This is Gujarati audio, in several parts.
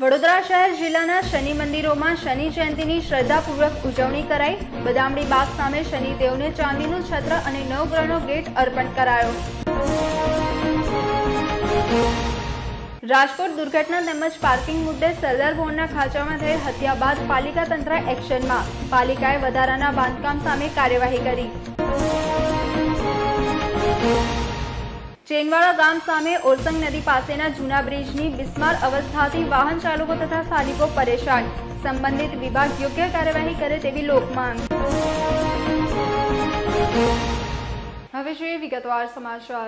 વડોદરા શહેર જિલ્લાના શનિ મંદિરોમાં શનિ જયંતિની શ્રદ્ધાપૂર્વક ઉજવણી કરાઈ. બદામડી બાગ સામે શનિદેવને ચાંદીનું છત્ર અને નવગ્રહનો ગેટ અર્પણ કરાયો. રાજકોટ દુર્ઘટના તેમજ પાર્કિંગ મુદ્દે સરદાર ભવનના ખાંચામાં થયેલ હત્યા બાદ પાલિકા તંત્ર એક્શનમાં. પાલિકાએ વધારાના બાંધકામ સામે કાર્યવાહી કરી. ચેનવાડા ગામ સામે ઓરસંગ નદી પાસેના જૂના બ્રિજની બિસ્માર અવસ્થાથી વાહન ચાલકો તથા સ્થાનિકો પરેશાન. સંબંધિત વિભાગ યોગ્ય કાર્યવાહી કરે તેવી લોકમાંગ હવે જોઈએ વિગતવાર સમાચાર.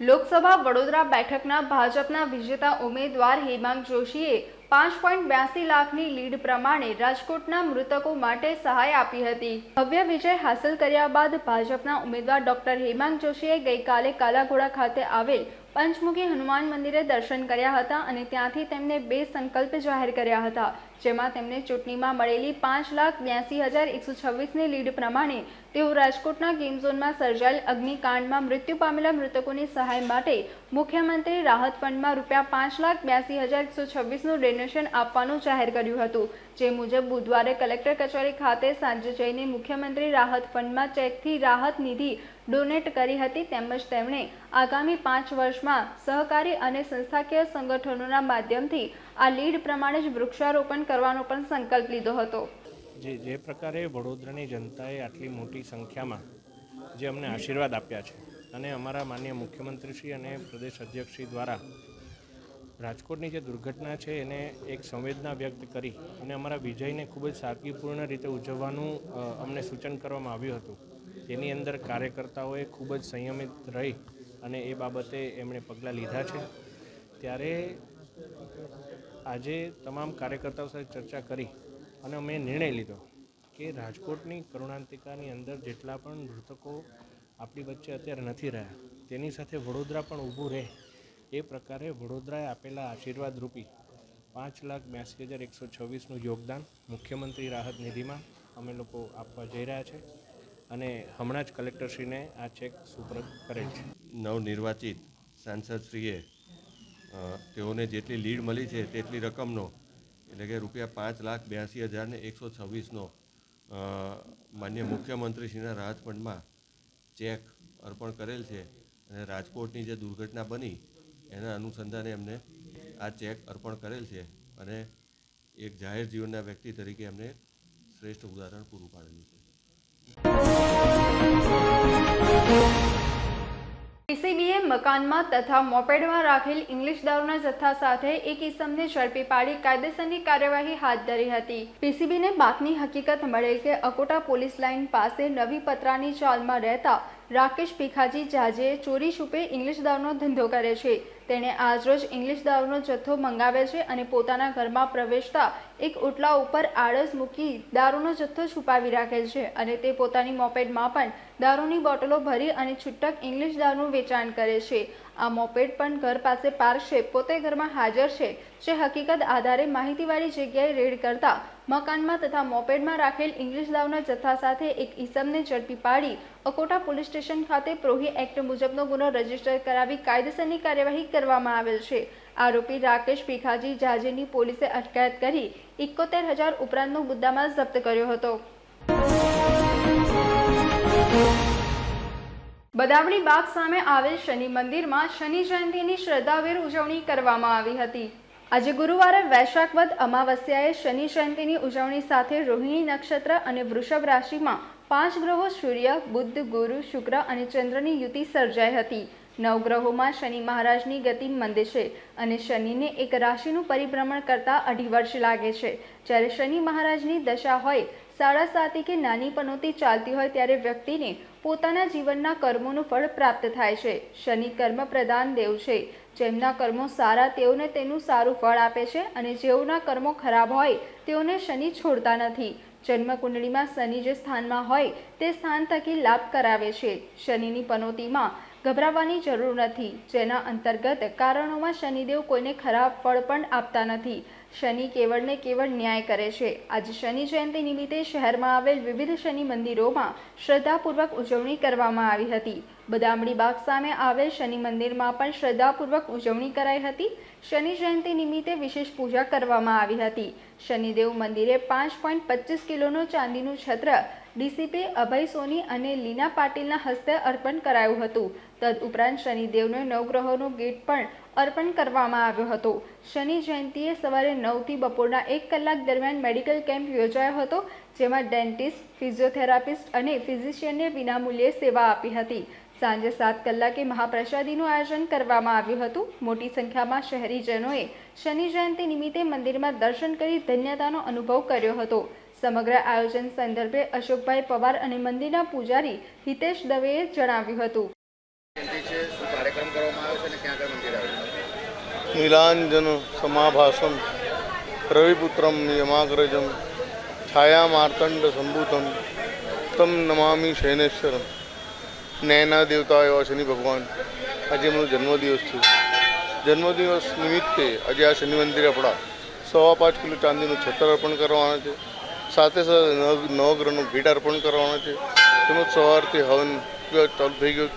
લોકસભા વડોદરા બેઠકના ભાજપના વિજેતા ઉમેદવાર હેમાંગ જોશીએ પાંચ પોઈન્ટ બ્યાસી લાખની લીડ પ્રમાણે રાજકોટના મૃતકો માટે સહાય આપી હતી. ભવ્ય વિજય હાંસલ કર્યા બાદ ભાજપના ઉમેદવાર ડોક્ટર હેમાંગ જોશીએ ગઈકાલે કાલાઘોડા ખાતે આવેલ પંચમુખી હનુમાન મંદિરે દર્શન કર્યા હતા અને ત્યાંથી તેમને બે સંકલ્પ જાહેર કર્યા હતા, જેમાં તેમને ચૂંટણીમાં મળેલી પાંચ લાખ બ્યાસી હજાર એકસો છવ્વીસની લીડ પ્રમાણે તેઓ રાજકોટના ગેમ ઝોનમાં સર્જાયેલ અગ્નિકાંડમાં મૃત્યુ પામેલા મૃતકોની સહાય માટે મુખ્યમંત્રી રાહત ફંડમાં રૂપિયા પાંચ લાખ બ્યાસી હજાર એકસો છવ્વીસનું ડોનેશન આપવાનું જાહેર કર્યું હતું. જે મુજબ બુધવારે કલેક્ટર કચેરી ખાતે સાંજે જઈને મુખ્યમંત્રી રાહત ફંડમાં ચેકથી રાહત નિધિ ડોનેટ કરી હતી તેમજ તેમણે આગામી પાંચ વર્ષમાં સહકારી અને સંસ્થાકીય સંગઠનોના માધ્યમથી આ લીડ પ્રમાણે જ વૃક્ષારોપણ કરવાનો પણ સંકલ્પ લીધો હતો. જે જે પ્રકારે વડોદરાની જનતાએ આટલી મોટી સંખ્યામાં જે અમને આશીર્વાદ આપ્યા છે અને અમારા માન્ય મુખ્યમંત્રીશ્રી અને પ્રદેશ અધ્યક્ષશ્રી દ્વારા રાજકોટની જે દુર્ઘટના છે એને એક સંવેદના વ્યક્ત કરી અને અમારા વિજયને ખૂબ જ સાદગીપૂર્ણ રીતે ઉજવવાનું અમને સૂચન કરવામાં આવ્યું હતું. તેની અંદર કાર્યકર્તાઓએ ખૂબ જ સંયમિત રહી અને એ બાબતે એમણે પગલાં લીધા છે. ત્યારે આજે તમામ કાર્યકર્તાઓ સાથે ચર્ચા કરી અને અમે નિર્ણય લીધો કે રાજકોટની કરુણાંતિકાની અંદર જેટલા પણ મૃતકો આપણી વચ્ચે અત્યારે નથી રહ્યા, તેની સાથે વડોદરા પણ ઊભું રહે. એ પ્રકારે વડોદરાએ આપેલા આશીર્વાદ રૂપી પાંચ લાખ બ્યાસી હજાર એકસો છવ્વીસનું યોગદાન મુખ્યમંત્રી રાહત નિધિમાં અમે લોકો આપવા જઈ રહ્યા છે અને હમણાં જ કલેક્ટરશ્રીને આ ચેક સુપ્રત કરેલ છે. નવનિર્વાચિત સાંસદશ્રીએ તેઓને જેટલી લીડ મળી છે તેટલી રકમનો, એટલે કે રૂપિયા પાંચ લાખ બ્યાસી હજારને એકસો છવ્વીસનો માન્ય મુખ્યમંત્રીશ્રીના રાહત ફંડમાં ચેક અર્પણ કરેલ છે. અને રાજકોટની જે દુર્ઘટના બની એના અનુસંધાને એમને આ ચેક અર્પણ કરેલ છે અને એક જાહેર જીવનના વ્યક્તિ તરીકે એમને શ્રેષ્ઠ ઉદાહરણ પૂરું પાડેલું છે. એસીબીએ મકાનમાં તથા મોપેડમાં રાખેલ ઇંગ્લિશ દારૂના જથ્થા સાથે એક ઇસમને ઝડપી પાડી કાયદેસરની કાર્યવાહી હાથ ધરી હતી. પીસીબીને બાતમી હકીકત મળેલ કે અકોટા પોલીસ લાઇન પાસે નવી પતરાની ચાલમાં રહેતા રાકેશ ભીખાજી જાજે ચોરી છુપે ઇંગ્લિશ દારૂનો ધંધો કરે છે. તેણે આજરોજ ઇંગ્લિશ દારૂનો જથ્થો મંગાવે છે અને પોતાના ઘરમાં પ્રવેશતા એક ઓટલા ઉપર આળસ મૂકી દારૂનો જથ્થો છુપાવી રાખે છે અને તે પોતાની મોપેડમાં પણ દારૂની બોટલો ભરી અને છૂટક ઇંગ્લિશ દારૂનું વેચાણ કરે છે. આ મોપેડ પણ ઘર પાસે પાર્ક છે પોતે ઘરમાં હાજર છે. જે હકીકત આધારે માહિતીવાળી જગ્યાએ રેડ કરતા મકાનમાં તથા મોપેડમાં રાખેલ ઇંગ્લિશ દાવના જથ્થા સાથે એક ઈસમને ઝડપી પાડી અકોટા પોલીસ સ્ટેશન ખાતે પ્રોહી એક્ટ મુજબનો ગુનો રજિસ્ટર કરાવી કાયદેસરની કાર્યવાહી કરવામાં આવેલ છે. આરોપી રાકેશ ભીખાજી જાજેની પોલીસે અટકાયત કરી એકોતેર હજાર ઉપરાંતનો મુદ્દામાલ જપ્ત કર્યો હતો. બદાવડી બાગ સામે આવેલ શનિ મંદિરમાં શનિ જયંતિની શ્રદ્ધાભેર ઉજવણી કરવામાં આવી હતી. આજે ગુરુવારે વૈશાખ વદ અમાવસ્યાએ શનિ જયંતિની ઉજવણી સાથે રોહિણી નક્ષત્ર અને વૃષભ રાશિમાં પાંચ ગ્રહો સૂર્ય બુદ્ધ ગુરુ, શુક્ર અને ચંદ્રની યુતિ સર્જાઈ હતી. નવગ્રહોમાં શનિ મહારાજની ગતિ મંદ છે અને શનિને એક રાશિનું પરિભ્રમણ કરતા અઢી વર્ષ લાગે છે. જ્યારે શનિ મહારાજની દશા હોય, સાડા સાતી કે નાની પનોતી ચાલતી હોય ત્યારે વ્યક્તિને પોતાના જીવનના કર્મોનું ફળ પ્રાપ્ત થાય છે. શનિ કર્મ પ્રધાન દેવ છે. જેમના કર્મો સારા તેઓને તેનું સારું ફળ આપે છે અને જેઓના કર્મો ખરાબ હોય તેઓને શનિ છોડતા નથી. જન્મકુંડળીમાં શનિ જે સ્થાનમાં હોય તે સ્થાન થકી લાભ કરાવે છે. શનિની પનોતીમાં ગભરાવાની જરૂર નથી. જેના અંતર્ગત કારણોમાં શનિદેવ કોઈને ખરાબ ફળ પણ આપતા નથી. શનિ કેવળને કેવળ ન્યાય કરે છે. આજે શનિ જયંતિ નિમિત્તે શહેરમાં આવેલ વિવિધ શનિ મંદિરોમાં શ્રદ્ધાપૂર્વક ઉજવણી કરવામાં આવી હતી. બદામડી બાગ સામે આવેલ શનિ મંદિરમાં પણ શ્રદ્ધાપૂર્વક ઉજવણી કરાઈ હતી. શનિ જયંતિ નિમિત્તે વિશેષ પૂજા કરવામાં આવી હતી. શનિદેવ મંદિરે પાંચ પોઈન્ટ પચીસ કિલોનું ચાંદીનું છત્ર, ડીસીપી અભય સોની અને લીના પાટીલના હસ્તે અર્પણ કરાયું હતું. તદ ઉપરાંત શનિદેવને નવગ્રહોનો ગેટ પણ અર્પણ કરવામાં આવ્યો હતો. શનિ જયંતિએ સવારે નવથી બપોરના એક કલાક દરમિયાન મેડિકલ કેમ્પ યોજાયો હતો, જેમાં ડેન્ટિસ્ટ, ફિઝિયોથેરાપિસ્ટ અને ફિઝિશિયનને વિનામૂલ્યે સેવા આપી હતી. સાંજે સાત કલાકે મહાપ્રસાદીનું આયોજન કરવામાં આવ્યું હતું. મોટી સંખ્યામાં શહેરીજનોએ શનિ જયંતિ નિમિત્તે મંદિરમાં દર્શન કરી ધન્યતાનો અનુભવ કર્યો હતો. સમગ્ર આયોજન સંદર્ભે અશોકભાઈ પવાર અને મંદિરના પૂજારી હિતેશ દવેએ જણાવ્યું હતું. કાર્યક્રમ કરવામાં આવ્યો છે અને ક્યાં મંદિર આવ્યું નીલાંજન સમાભાષમ રવિપુત્રમ યમાગ્રજમ છાયામાર્તંડ સંભૂતમ તમ નમામી શૈનેશ્વરમ ન્યાયના દેવતા એવા શનિ ભગવાન આજે એમનો જન્મદિવસ છે જન્મદિવસ નિમિત્તે આજે આ શનિ મંદિરે આપણા સવા પાંચ કિલો ચાંદીનું છત્ર અર્પણ કરવાના છે સાથે સાથે નવ નવગ્રહનું ભેટ અર્પણ કરવાના છે તેમજ સવારથી હવન ચાલુ થઈ ગયો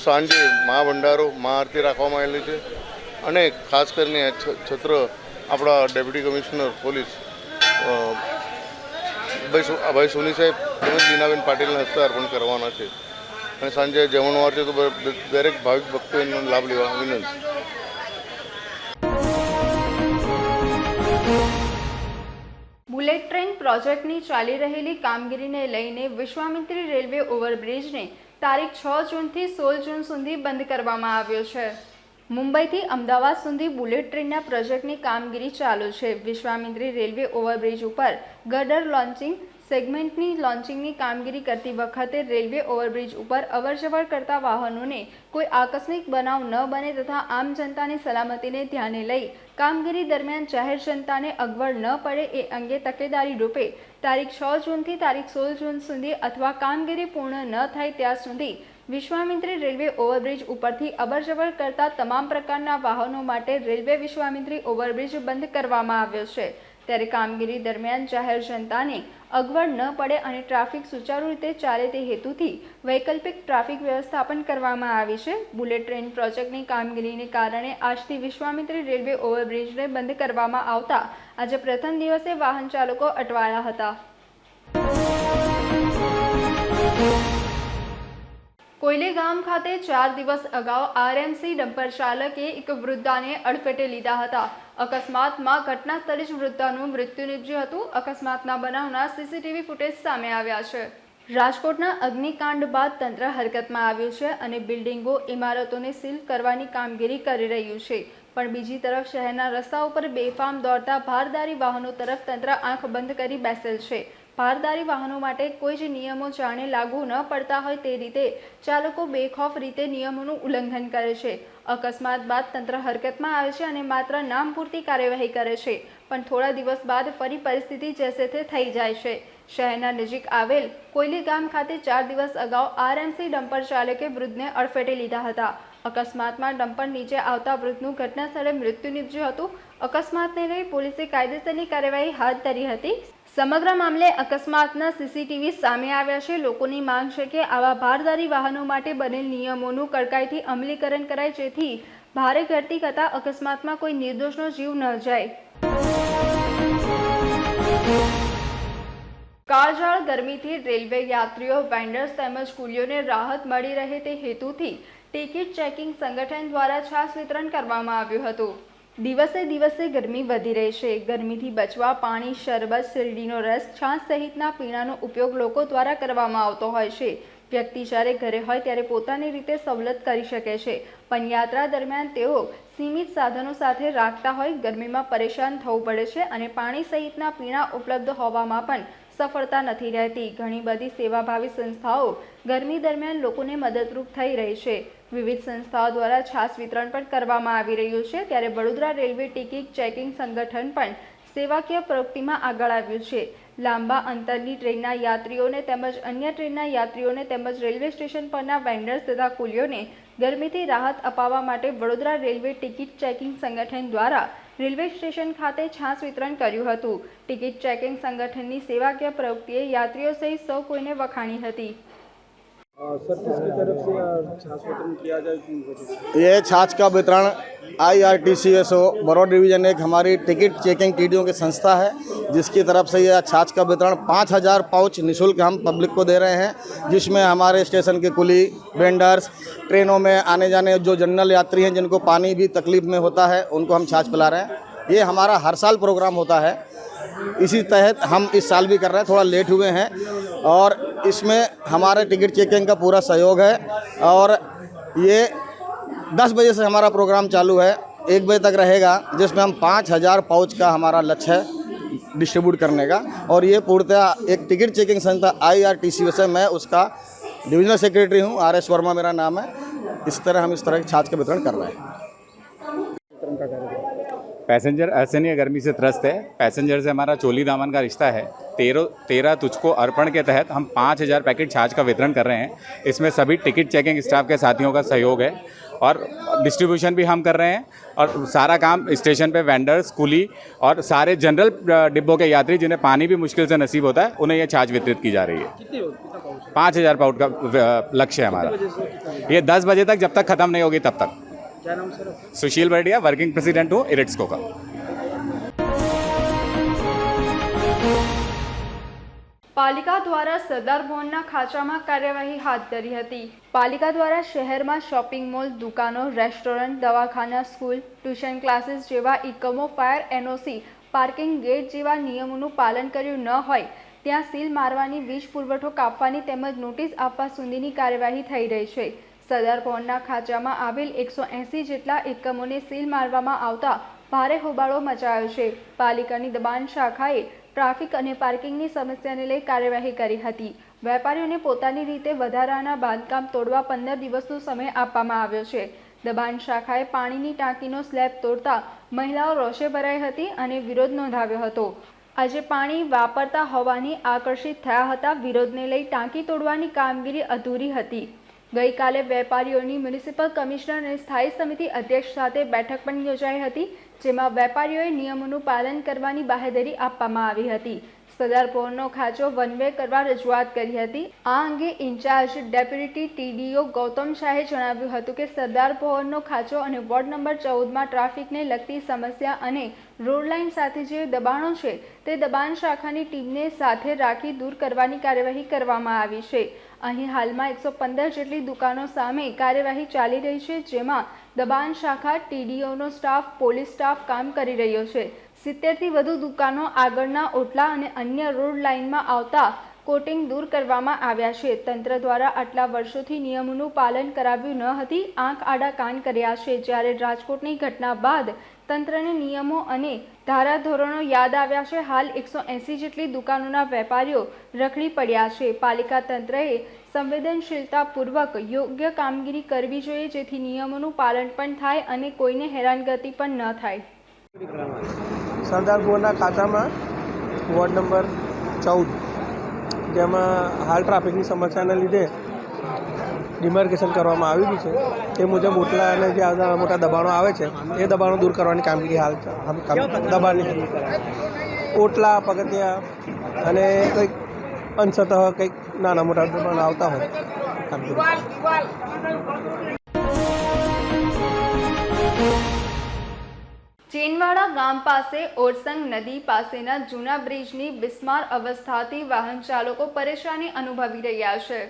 સાંજે મહાભંડારો મા આરતી રાખવામાં આવેલી છે અને ખાસ કરીને આ છત્ર આપણા ડેપ્યુટી કમિશનર પોલીસ ભાઈ અભય સોની સાહેબ તેમજ લીનાબેન પાટીલના હસ્તે અર્પણ કરવાના છે. અને સાંજે જમણવાર છે તો દરેક ભાવિક ભક્તો એનો લાભ લેવા વિનંતી. બુલેટ ટ્રેન પ્રોજેક્ટની ચાલી રહેલી કામગીરીને લઈને વિશ્વામિત્રી રેલવે ઓવરબ્રિજને તારીખ છ જૂનથી સોળ જૂન સુધી બંધ કરવામાં આવ્યો છે. મુંબઈથી અમદાવાદ સુધી બુલેટ ટ્રેનના પ્રોજેક્ટની કામગીરી ચાલુ છે. વિશ્વામિત્રી રેલવે ઓવરબ્રિજ ઉપર ગડર લોન્ચિંગ સેગમેન્ટની લોન્ચિંગની કામગીરી કરતી વખતે રેલવે ઓવરબ્રિજ ઉપર અવરજવર કરતા વાહનોને કોઈ આકસ્મિક બનાવ ન બને તથા આમ જનતાની સલામતીને ધ્યાને લઈ કામગીરી દરમિયાન જાહેર જનતાને અગવડ ન પડે એ અંગે તકેદારી રૂપે તારીખ છ જૂનથી તારીખ સોળ જૂન સુધી અથવા કામગીરી પૂર્ણ ન થાય ત્યાં સુધી વિશ્વામિત્રી રેલવે ઓવરબ્રિજ ઉપરથી અવરજવર કરતા તમામ પ્રકારના વાહનો માટે રેલવે વિશ્વામિત્રી ઓવરબ્રિજ બંધ કરવામાં આવ્યો છે. ત્યારે કામગીરી દરમિયાન જાહેર જનતાને અગવડ ન પડે અને ટ્રાફિક સુચારુ રીતે ચાલે તે હેતુથી વૈકલ્પિક ટ્રાફિક વ્યવસ્થાપન કરવામાં આવી છે. બુલેટ ટ્રેન પ્રોજેક્ટની કામગીરીને કારણે આજથી વિશ્વામિત્રી રેલવે ઓવરબ્રિજને બંધ કરવામાં આવતા આજે પ્રથમ દિવસે વાહન ચાલકો અટવાયા હતા. કોયલે ગામ ખાતે ચાર દિવસ અગાઉ આરએમસી ડમ્પર ચાલકે એક વૃદ્ધાને અડફેટે લીધા હતા. અકસ્માતમાં ઘટના સ્થળે જ વૃદ્ધાનું મૃત્યુ નીપજ્યું હતું. અકસ્માતના બનાવના સીસીટીવી ફૂટેજ સામે આવ્યા છે. રાજકોટના અગ્નિકાંડ બાદ તંત્ર હરકતમાં આવ્યું છે અને બિલ્ડિંગો, ઇમારતોને સીલ કરવાની કામગીરી કરી રહ્યું છે. પણ બીજી તરફ શહેરના રસ્તા ઉપર બેફામ દોડતા ભારદારી વાહનો તરફ તંત્ર આંખ બંધ કરી બેસેલ છે. ભારદારી વાહનો માટે કોઈ જ નિયમો જાણે લાગુ ન પડતા હોય તે રીતે ચાલકો બેખોફ રીતે નિયમોનું ઉલ્લંઘન કરે છે. અકસ્માત બાદ તંત્ર હરકતમાં આવે છે અને માત્ર નામ પૂરતી કાર્યવાહી કરે છે. પણ થોડા દિવસ બાદ ફરી પરિસ્થિતિ જેસે તે થઈ જાય છે. શહેરના નજીક આવેલ કોયલી ગામ ખાતે ચાર દિવસ અગાઉ આરએમસી ડમ્પર ચાલકે વૃદ્ધને અડફેટે લીધા હતા. અકસ્માતમાં ડમ્પર નીચે આવતા વૃદ્ધનું ઘટના સ્થળે મૃત્યુ નીપજ્યું હતું. અકસ્માતને લઈ પોલીસે કાયદેસરની કાર્યવાહી હાથ ધરી હતી. સમગ્ર મામલે અકસ્માતના સીસીટીવી સામે આવ્યા છે. લોકોની માંગ છે કે આવા ભારદારી વાહનો માટે બનેલ નિયમોનું કડકાઈથી અમલીકરણ કરાય, જેથી ભારે ગળતી કરતા અકસ્માતમાં કોઈ નિર્દોષનો જીવ ન જાય. કાળઝાળ ગરમીથી રેલવે યાત્રીઓ વેન્ડર્સ તેમજ કુલીઓને રાહત મળી રહે તે હેતુથી ટિકિટ ચેકિંગ સંગઠન દ્વારા છાશ વિતરણ કરવામાં આવ્યું હતું. દિવસે દિવસે ગરમી વધી રહી છે. ગરમીથી બચવા પાણી, શરબત, શેરડીનો રસ, છાશ સહિતના પીણાનો ઉપયોગ લોકો દ્વારા કરવામાં આવતો હોય છે. વ્યક્તિ જ્યારે ઘરે હોય ત્યારે પોતાની રીતે સવલત કરી શકે છે. પણ યાત્રા દરમિયાન તેઓ સીમિત સાધનો સાથે રાખતા હોય ગરમીમાં પરેશાન થવું પડે છે અને પાણી સહિતના પીણા ઉપલબ્ધ હોવામાં પણ સફળતા નથી રહેતી. ઘણી બધી સેવાભાવી સંસ્થાઓ ગરમી દરમિયાન લોકોને મદદરૂપ થઈ રહી છે. વિવિધ સંસ્થાઓ દ્વારા છાસ વિતરણ પણ કરવામાં આવી રહ્યું છે. ત્યારે વડોદરા રેલવે ટિકિટ ચેકિંગ સંગઠન પણ સેવાકીય પ્રવૃત્તિમાં આગળ આવ્યું છે. લાંબા અંતરની ટ્રેનના યાત્રીઓને તેમજ અન્ય ટ્રેનના યાત્રીઓને તેમજ રેલવે સ્ટેશન પરના વેન્ડર્સ તથા કુલીઓને ગરમીથી રાહત અપાવવા માટે વડોદરા રેલવે ટિકિટ ચેકિંગ સંગઠન દ્વારા રેલવે સ્ટેશન ખાતે છાસ વિતરણ કર્યું હતું. ટિકિટ ચેકિંગ સંગઠનની સેવાકીય પ્રવૃત્તિએ યાત્રીઓ સહિત સૌ કોઈને વખાણી હતી. सर तरफ़ से छाछ वितरण किया जाए ये छाछ का वितरण I R T C S O Baroda division एक हमारी टिकट चेकिंग टीडियों की संस्था है, जिसकी तरफ़ से यह छाछ का वितरण पाँच हज़ार पाउच निःशुल्क हम पब्लिक को दे रहे हैं, जिसमें हमारे स्टेशन के कुली वेंडर्स ट्रेनों में आने जाने जो जनरल यात्री हैं, जिनको पानी भी तकलीफ़ में होता है, उनको हम छाछ पिला रहे हैं। ये हमारा हर साल प्रोग्राम होता है। इसी तहत हम इस साल भी कर रहे हैं, थोड़ा लेट हुए हैं। और इसमें हमारे टिकट चेकिंग का पूरा सहयोग है। और ये दस बजे से हमारा प्रोग्राम चालू है। एक बजे तक रहेगा, जिसमें हम पाँच हज़ार पाउच का हमारा लक्ष्य है डिस्ट्रीब्यूट करने का। और ये पूर्णतः एक टिकट चेकिंग संस्था आई आर टी सी से मैं उसका डिविजनल सेक्रेटरी हूँ आर एस वर्मा मेरा नाम है। इस तरह हम इस तरह के छाछ का वितरण कर रहे हैं। पैसेंजर असहनीय गर्मी से त्रस्त है। पैसेंजर से हमारा चोली दामन का रिश्ता है। तेरह तेरह तुझको अर्पण के तहत हम पाँच हज़ार पैकेट छाछ का वितरण कर रहे हैं। इसमें सभी टिकट चेकिंग स्टाफ के साथियों का सहयोग है और डिस्ट्रीब्यूशन भी हम कर रहे हैं और सारा काम स्टेशन पे वेंडर्स कुली और सारे जनरल डिब्बों के यात्री जिन्हें पानी भी मुश्किल से नसीब होता है उन्हें यह छाछ वितरित की जा रही है। पाँच हज़ार पाउट का लक्ष्य है हमारा। ये दस बजे तक जब तक ख़त्म नहीं होगी तब तक। क्या नाम सर आपका? सुशील बर्डिया वर्किंग प्रेसिडेंट हूँ इरिट्सको का પાલિકા દ્વારા સરદાર ભવનના ખાંચામાં કાર્યવાહી હાથ ધરી હતી પાલિકા દ્વારા શહેરમાં શોપિંગ મોલ દુકાનો રેસ્ટોરન્ટ દવાખાના સ્કૂલ ટ્યુશન ક્લાસીસ જેવા એકમો ફાયર એનઓસી પાર્કિંગ ગેટ જેવા નિયમોનું પાલન કર્યું ન હોય ત્યાં સીલ મારવાની વીજ પુરવઠો કાપવાની તેમજ નોટિસ આપવા સુધીની કાર્યવાહી થઈ રહી છે સરદાર ભવનના ખાંચામાં આવેલ એકસો એંસી જેટલા એકમોને સીલ મારવામાં આવતા ભારે હોબાળો મચાયો છે. પાલિકાની દબાણ શાખાએ ટ્રાફિક અને પાર્કિંગની સમસ્યાને લઈ કાર્યવાહી કરી હતી. વેપારીઓને પોતાની રીતે વધારાના બાંધકામ તોડવા પંદર દિવસનો સમય આપવામાં આવ્યો છે. દબાણ શાખાએ પાણીની ટાંકીનો સ્લેબ તોડતા મહિલાઓ રોષે ભરાઈ હતી અને વિરોધ નોંધાવ્યો હતો. આજે પાણી વાપરતા હોવાની આકર્ષિત થયા હતા. વિરોધને લઈ ટાંકી તોડવાની કામગીરી અધૂરી હતી. ગઈકાલે વેપારીઓની મ્યુનિસિપલ કમિશનર અને સ્થાયી સમિતિ અધ્યક્ષ સાથે બેઠક પણ યોજાઈ હતી, જેમાં વેપારીઓએ નિયમોનું પાલન કરવાની બાહેધરી આપવામાં આવી હતી. સરદાર ભવનનો ખાંચો વન વે કરવા રજૂઆત કરી હતી. આ અંગે ઇન્ચાર્જ ડેપ્યુટી ટીડીઓ ગૌતમ શાહે જણાવ્યું હતું કે સરદાર ભવનનો ખાંચો અને વોર્ડ નંબર ચૌદમાં ટ્રાફિકને લગતી સમસ્યા અને રોડ લાઇન સાથે જે દબાણો છે, તે દબાણ શાખાની ટીમને સાથે રાખી દૂર કરવાની કાર્યવાહી કરવામાં આવી છે. અહીં હાલમાં એકસો પંદર જેટલી દુકાનો સામે કાર્યવાહી ચાલી રહી છે, જેમાં દબાણ શાખા, ટીડીઓનો સ્ટાફ, પોલીસ સ્ટાફ કામ કરી રહ્યો છે. સિત્તેરથી વધુ દુકાનો આગળના ઓટલા અને અન્ય રોડ લાઇનમાં આવતા કોટિંગ દૂર કરવામાં આવ્યા છે. તંત્ર દ્વારા આટલા વર્ષોથી નિયમોનું પાલન કરાવ્યું ન હતી, આંખ આડા કાન કર્યા છે. જ્યારે રાજકોટની ઘટના બાદ તંત્રને નિયમો અને ધારાધોરણો યાદ આવ્યા છે. હાલ એકસો એંસી જેટલી દુકાનોના વેપારીઓ રખડી પડ્યા છે. પાલિકા તંત્રએ સંવેદનશીલતાપૂર્વક યોગ્ય કામગીરી કરવી જોઈએ, જેથી નિયમોનું પાલન પણ થાય અને કોઈને હેરાનગતિ પણ ન થાય. સરદાર ગોરના ખાતામાં વોર્ડ નંબર ચૌદ, જેમાં હાલ ટ્રાફિકની સમસ્યાના લીધે ડિમાર્કેશન કરવામાં આવેલું છે. તે મુજબ ઓટલા અને જે મોટા દબાણો આવે છે, એ દબાણો દૂર કરવાની કામગીરી હાલ દબાણની ઓટલા, પગથિયા અને કંઈક અંશતઃ કંઈક નાના મોટા દબાણો આવતા હોય. ચેનવાડા ગામ પાસે, ઓરસંગ નદી પાસેના જૂના બ્રિજની બિસ્માર અવસ્થાથી વાહન ચાલકો પરેશાની અનુભવી રહ્યા છે.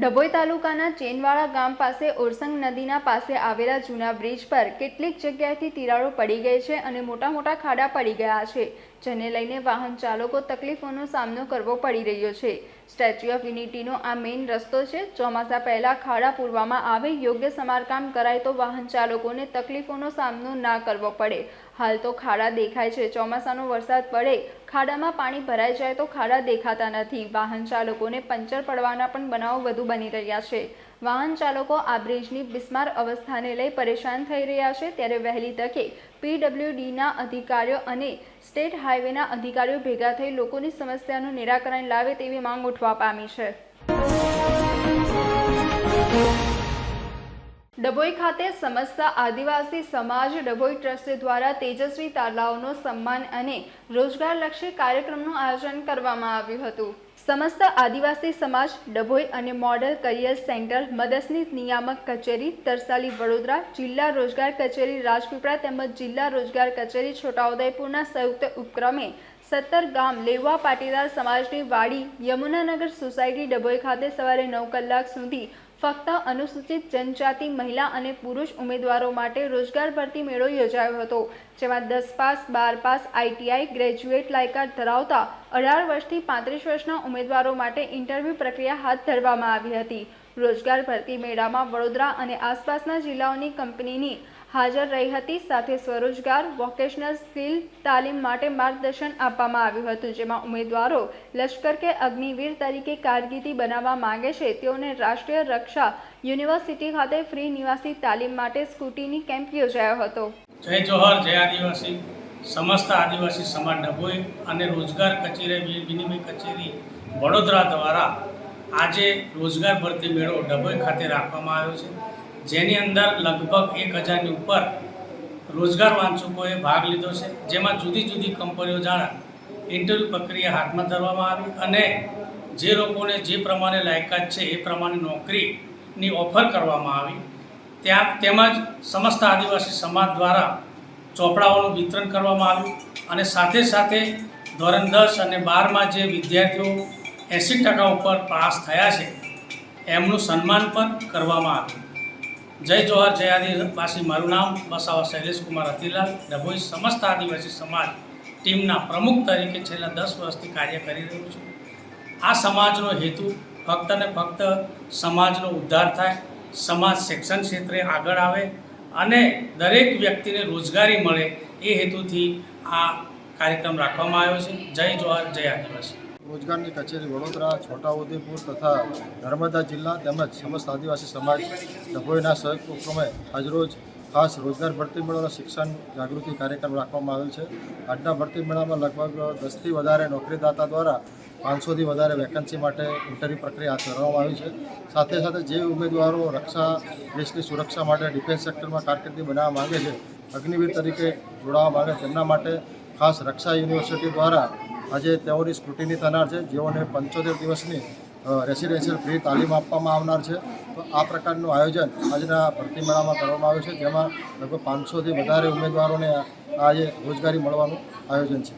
ડભોઈ તાલુકાના ચેનવાડા ગામ પાસે ઓરસંગ નદીના પાસે આવેલા જૂના બ્રિજ પર કેટલીક જગ્યાએથી તિરાડો પડી ગઈ છે અને મોટા મોટા ખાડા પડી ગયા છે, જેને લઈને વાહન ચાલકો તકલીફોનો સામનો કરવો પડી રહ્યો છે. સ્ટેચ્યુ ઓફ યુનિટીનો આ મેઇન રસ્તો છે, ચોમાસા પહેલાં ખાડા પૂરવામાં આવે, યોગ્ય સમારકામ કરાય તો વાહન ચાલકોને તકલીફોનો સામનો ના કરવો પડે. હાલ તો ખાડા દેખાય છે. ચોમાસાનો વરસાદ પડે, ખાડામાં પાણી ભરાઈ જાય તો ખાડા દેખાતા નથી. વાહન ચાલકોને પંચર પડવાના પણ બનાવો વધુ બની રહ્યા છે. વાહન ચાલકો આ બ્રિજની બિસ્માર અવસ્થાને લઈ પરેશાન થઈ રહ્યા છે. ત્યારે વહેલી તકે પીડબ્લ્યુડીના અધિકારીઓ અને સ્ટેટ હાઈવેના અધિકારીઓ ભેગા થઈ લોકોની સમસ્યાનું નિરાકરણ લાવે તેવી માંગ ઉઠવા પામી છે. ડભોઈ ખાતે સમસ્ત આદિવાસી સમાજ ડભોઈ ટ્રસ્ટ દ્વારા તેજસ્વી તારલાઓનો સન્માન અને રોજગારલક્ષી કાર્યક્રમનું આયોજન કરવામાં આવ્યું હતું. સમસ્ત આદિવાસી સમાજ ડભોઈ અને મોડલ કરિયર સેન્ટર મદસની નિયામક કચેરી, તરસાલી વડોદરા, જિલ્લા રોજગાર કચેરી, રાજપીપળા તેમજ જિલ્લા રોજગાર કચેરી, છોટાઉદેપુરના સંયુક્ત ઉપક્રમે સત્તર ગામ લેવા પાટીદાર સમાજની વાડી, યમુનાનગર સોસાયટી ડભોઈ ખાતે સવારે નવ કલાક સુધી ફક્ત અનુસૂચિત જનજાતિ મહિલા અને પુરુષ ઉમેદવારો માટે રોજગાર ભરતી મેળો યોજાયો હતો, જેમાં દસ પાસ, બાર પાસ આઈટીઆઈ ગ્રેજ્યુએટ લાયકાત ધરાવતા અઢાર વર્ષથી પાંત્રીસ વર્ષના ઉમેદવારો માટે ઇન્ટરવ્યૂ પ્રક્રિયા હાથ ધરવામાં આવી હતી. રોજગાર ભરતી મેળામાં વડોદરા અને આસપાસના જિલ્લાઓની કંપનીની હાજર રહી હતી. સાથે સ્વરોજગાર વોકેશનલ સ્કિલ તાલીમ માટે માર્ગદર્શન આપવામાં આવ્યું હતું, જેમાં ઉમેદવારો લશ્કર કે અગ્નિવીર તરીકે કારકિર્દી બનાવવા માંગે છે. તેઓને રાષ્ટ્રીય રક્ષા યુનિવર્સિટી ખાતે ફ્રી નિવાસી તાલીમ માટે સ્કૂટીની કેમ્પ યોજાયો હતો. જય જોહર, જય આદિવાસી. સમસ્ત આદિવાસી સમાજ ડભોઈ અને રોજગાર કચેરી, વિનિમય કચેરી વડોદરા દ્વારા આજે રોજગાર ભરતી મેળો ડભોઈ ખાતે રાખવામાં આવ્યો છે. જેની અંદર લગભગ એક હજારની ઉપર રોજગાર વાંચકોએ ભાગ લીધો છે. જેમાં જુદી જુદી કંપનીઓ દ્વારા ઇન્ટરવ્યૂ પ્રક્રિયા હાથમાં ધરવામાં આવી અને જે લોકોને જે પ્રમાણે લાયકાત છે એ પ્રમાણે નોકરીની ઓફર કરવામાં આવી. ત્યાં તેમજ સમસ્ત આદિવાસી સમાજ દ્વારા ચોપડાઓનું વિતરણ કરવામાં આવ્યું અને સાથે સાથે ધોરણ દસ અને બારમાં જે વિદ્યાર્થીઓ એંસી ટકા ઉપર પાસ થયા છે, એમનું સન્માન પણ કરવામાં આવ્યું. જય જોહર, જય આદિવાસી મારું નામ વસાવા શૈલેષ કુમાર અતિલાલ ડભોઈ સમસ્ત આદિવાસી સમાજ ટીમના પ્રમુખ તરીકે છેલ્લા દસ વર્ષથી કાર્ય કરી રહ્યો છું. આ સમાજનો હેતુ ફક્ત ને ફક્ત સમાજનો ઉદ્ધાર થાય, સમાજ શિક્ષણ ક્ષેત્રે આગળ આવે અને દરેક વ્યક્તિને રોજગારી મળે એ હેતુથી આ કાર્યક્રમ રાખવામાં આવ્યો છે. જય જોહર, જય આદિવાસી. રોજગારની કચેરી વડોદરા, છોટાઉદેપુર તથા નર્મદા જિલ્લા તેમજ સમસ્ત આદિવાસી સમાજ ડભોઈના સંયુક્ત ઉપક્રમે આજરોજ ખાસ રોજગાર ભરતી મેળોનો શિક્ષણ જાગૃતિ કાર્યક્રમ રાખવામાં આવેલ છે. આજના ભરતી મેળામાં લગભગ દસથી વધારે નોકરીદાતા દ્વારા પાંચસોથી વધારે વેકન્સી માટે ઇન્ટરવ્યૂ પ્રક્રિયા હાથ ધરવામાં આવી છે. સાથે સાથે જે ઉમેદવારો રક્ષા, દેશની સુરક્ષા માટે ડિફેન્સ સેક્ટરમાં કારકિર્દી બનાવવા માગે છે, અગ્નિવીર તરીકે જોડાવા માગે તેમના માટે ખાસ રક્ષા યુનિવર્સિટી દ્વારા આજે તેઓની સ્ક્રુટિની થનાર છે. જેઓને પંચોતેર દિવસની રેસિડેન્શિયલ ફ્રી તાલીમ આપવામાં આવનાર છે. તો આ પ્રકારનું આયોજન આજના ભરતી મેળામાં કરવામાં આવ્યું છે. જેમાં લગભગ પાંચસોથી વધારે ઉમેદવારોને આજે રોજગારી મળવાનું આયોજન છે.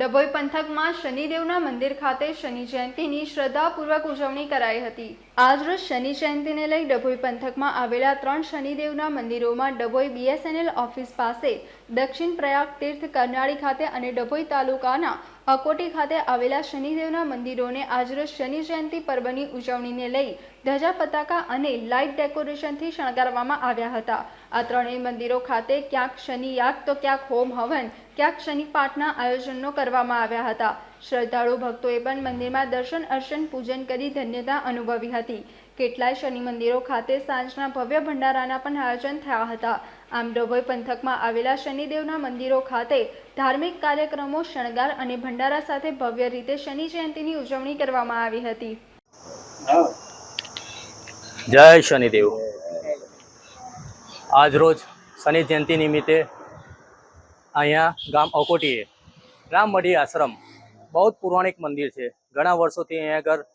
ડભોઈ પંથકમાં શનિદેવના મંદિર ખાતે શનિ જયંતિની શ્રદ્ધાપૂર્વક ઉજવણી કરાઈ હતી. આજરોજ શનિ જયંતિને લઈ ડભોઈ પંથકમાં આવેલા ત્રણ શનિદેવના મંદિરોમાં ડભોઈ બીએસએનએલ ઓફિસ પાસે દક્ષિણ પ્રયાગ તીર્થ કરનાળી ખાતે અને ડભોઈ તાલુકાના અકોટી ખાતે આવેલા શનિદેવના મંદિરોને આજરોજ શનિ જયંતિ પર્વની ઉજવણીને લઈ ધજા પતાકા અને લાઇટ ડેકોરેશનથી શણગારવામાં આવ્યા હતા. આ ત્રણેય મંદિરો ખાતે ક્યાંક શનિ યાગ, તો ક્યાંક હોમ હવન, ક્યાંક શનિ પાઠના આયોજનો કરવામાં આવ્યા હતા. શ્રદ્ધાળુ ભક્તોએ પણ મંદિરમાં દર્શન, અર્ચન, પૂજન કરી ધન્યતા અનુભવી હતી. કેટલાય શનિ મંદિરો ખાતે સાંજના ભવ્ય ભંડારાના પણ આયોજન થયા હતા. આમ ડભોઈ પંથકમાં આવેલા શનિદેવના મંદિરો ખાતે ધાર્મિક કાર્યક્રમો, શણગાર અને ભંડારા સાથે ભવ્ય રીતે શનિ જયંતિની ઉજવણી કરવામાં આવી હતી. જય શનિદેવ. આજરોજ શનિ જયંતિ નિમિત્તે અહીંયા ગામ અકોટીએ રામમઢી આશ્રમ બહુ જ પૌરાણિક મંદિર છે. ઘણા વર્ષોથી અહીંયા આગળ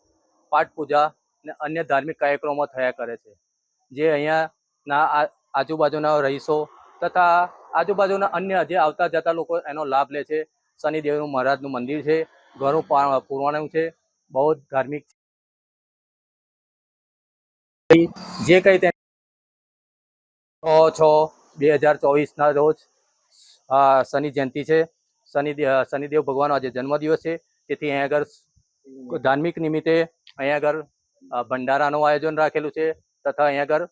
પાઠ પૂજા અને અન્ય ધાર્મિક કાર્યક્રમો થયા કરે છે. જે અહીંયાના આજુબાજુના રહીશો તથા આજુબાજુના અન્ય જે આવતા જતા લોકો એનો લાભ લે છે. શનિદેવનું મહારાજનું મંદિર છે. ઘણું પા- પૌરાણિક છે. બહુ જ ધાર્મિક જે કંઈ તે છ છ, બે હજાર ચોવીસના રોજ શનિ જયંતિ છે. શનિદેવ શનિદેવ ભગવાનનો આજે જન્મદિવસ છે. તેથી અહીંયા આગળ ધાર્મિક નિમિત્તે અહીંયા આગળ ભંડારાનું આયોજન રાખેલું છે. તથા અહીંયા આગળ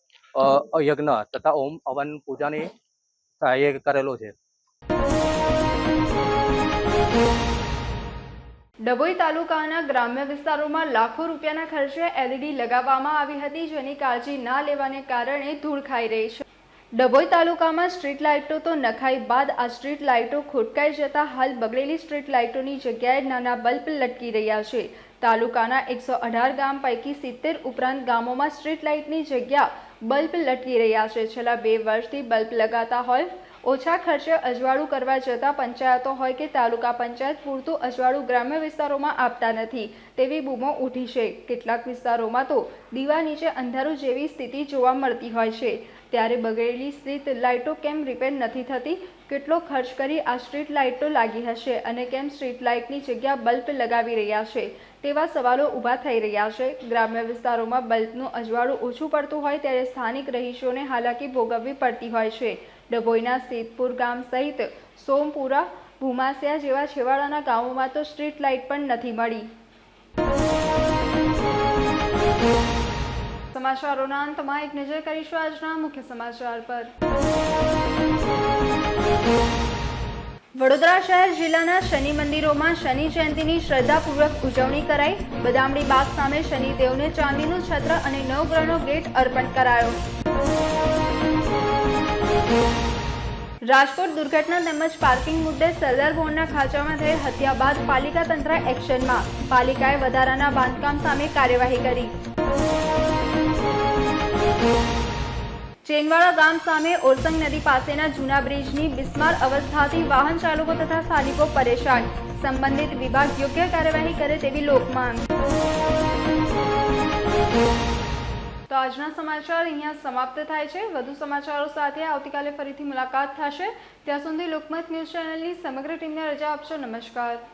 યજ્ઞ તથા ઓમ હવન પૂજાની એ કરેલો છે. ડભોઈ તાલુકાના ગ્રામ્ય વિસ્તારોમાં લાખો રૂપિયાના ખર્ચે એલઈડી લગાવવામાં આવી હતી, જેની કાળજી ના લેવાને કારણે ધૂળ ખાઈ રહી છે. ડભોઈ તાલુકામાં સ્ટ્રીટ લાઇટો તો નખાઈ બાદ આ સ્ટ્રીટ લાઇટો ખોટકાઈ જતા હાલ બગડેલી સ્ટ્રીટ લાઇટોની જગ્યાએ નાના બલ્બ લટકી રહ્યા છે. તાલુકાના એકસો અઢાર ગામ પૈકી સિત્તેર ઉપરાંત ગામોમાં સ્ટ્રીટ લાઇટની જગ્યા બલ્બ લટકી રહ્યા છે. છેલ્લા બે વર્ષથી બલ્બ લગાતા હોય, ઓછા ખર્ચે અજવાળું કરવા જતાં પંચાયતો હોય કે તાલુકા પંચાયત પૂરતું અજવાળું ગ્રામ્ય વિસ્તારોમાં આપતા નથી. તેવી બૂમો ઉઠી છે. કેટલાક વિસ્તારોમાં તો દીવા નીચે અંધારું જેવી સ્થિતિ જોવા મળતી હોય છે. ત્યારે બગડેલી સ્ટ્રીટ લાઇટો કેમ રિપેર નથી થતી? કેટલો ખર્ચ કરી આ સ્ટ્રીટ લાઇટો લાગી હશે? અને કેમ સ્ટ્રીટ લાઇટની જગ્યા બલ્બ લગાવી રહ્યા છે? તેવા સવાલો ઊભા થઈ રહ્યા છે. ગ્રામ્ય વિસ્તારોમાં બલ્બનું અજવાળું ઓછું પડતું હોય ત્યારે સ્થાનિક રહીશોને હાલાકી ભોગવવી પડતી હોય છે. ડભોઈના સીતપુર ગામ સહિત સોમપુરા, ભૂમાસિયા જેવા છેવાડાના ગામોમાં તો સ્ટ્રીટ લાઇટ પણ નથી મળી. સમાચારોના અંતમાં એક નજર કરીશું આજના મુખ્ય સમાચાર પર. વડોદરા શહેર જિલ્લાના શનિ મંદિરોમાં શનિ જયંતિની શ્રદ્ધાપૂર્વક ઉજવણી કરાઈ. બદામડી બાગ સામે શનિદેવને ચાંદીનું છત્ર અને નવગ્રહનો ગેટ અર્પણ કરાયો. રાજકોટ દુર્ઘટના તેમજ પાર્કિંગ મુદ્દે સરદાર બોર્ડના ખાંચામાં થયેલ હત્યા બાદ પાલિકા તંત્ર એક્શનમાં. પાલિકાએ વધારાના બાંધકામ સામે કાર્યવાહી કરી. ચેનવાડા ગામ સામે ઓરસંગ નદી પાસેના જૂના બ્રિજની બિસ્માર અવસ્થાથી વાહન ચાલકો તથા સ્થાનિકો પરેશાન. સંબંધિત વિભાગ યોગ્ય કાર્યવાહી કરે તેવી લોકમાંગ તો આજના સમાચાર અહીંયા સમાપ્ત થાય છે. વધુ સમાચારો સાથે આવતીકાલે ફરીથી મુલાકાત થશે. ત્યાં સુધી લોકમત ન્યૂઝ ચેનલની સમગ્ર ટીમને રજા આપશો. નમસ્કાર.